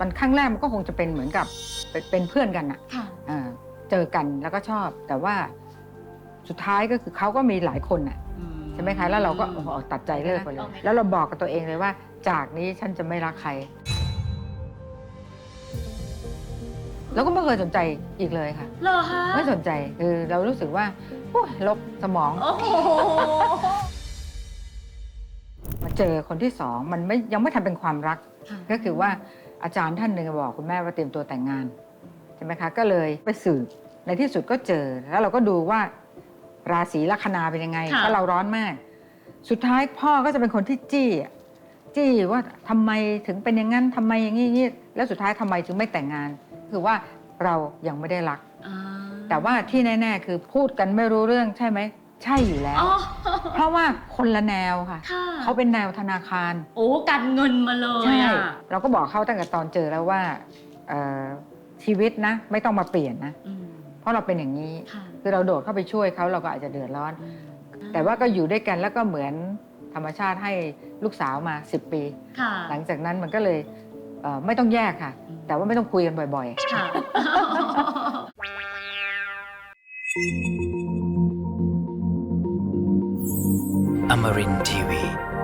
มันครั้งแรกมันก็คงจะเป็นเหมือนกับเป็นเป็นเพื่อนกันอะค่ะ เอ่อเจอกันแล้วก็ชอบ แต่ว่าสุดท้ายก็คือเขาก็มีหลายคนอะอืใช่ไหมคะแล้วเราก็โอ้โหตัดใจเลิกไปเลยแล้วเราบอกกับตัวเองเลยว่า จากนี้ฉันจะไม่รักใคร แล้วก็ไม่เคยสนใจอีกเลยค่ะ เหรอคะไม่สนใจคือเรารู้สึกว่าโอ้ยลบสมอง โอ้โห มาเจอคนที่สองมันไม่ยังไม่ทันเป็นความรัก ค่ะ ก็คือว่า อาจารย์ท่านหนึ่งบอกคุณแม่ว่าเตรียมตัวแต่งงานใช่ไหมคะก็เลยไปสืบในที่สุดก็เจอ แล้วเราก็ดูว่าราศีลัคนาเป็นยังไงค่ะก็เราร้อนมาก สุดท้ายพ่อก็จะเป็นคนที่จี้อะจี้ว่าทำไมถึงเป็นอย่างนั้นทำไมอย่างนี้อย่างนี้แล้วสุดท้ายทำไมถึงไม่แต่งงาน คือว่าเรายังไม่ได้รักอ่าแต่ว่าที่แน่ ๆ คือพูดกันไม่รู้เรื่องใช่ไหม ใช่อยู่แล้วอ๋อ เพราะว่าคนละแนวค่ะ ค่ะเขาเป็นแนวธนาคาร โอ้กันเงินมาเลยใช่ อะเราก็บอกเขาตั้งแต่ตอนเจอแล้วว่าเอ่อชีวิตนะ ไม่ต้องมาเปลี่ยนนะ อืมเพราะเราเป็นอย่างนี้ ค่ะคือเราโดดเข้าไปช่วยเขาเราก็อาจจะเดือดร้อนอืมแต่ว่าก็อยู่ด้วยกันแล้วก็เหมือนธรรมชาติให้ลูกสาวมา 10 ปี ค่ะหลังจากนั้นมันก็เลยเอ่อไม่ต้องแยกค่ะอืมแต่ว่าไม่ต้องคุยกันบ่อยค่ะ Amarin Tiwi.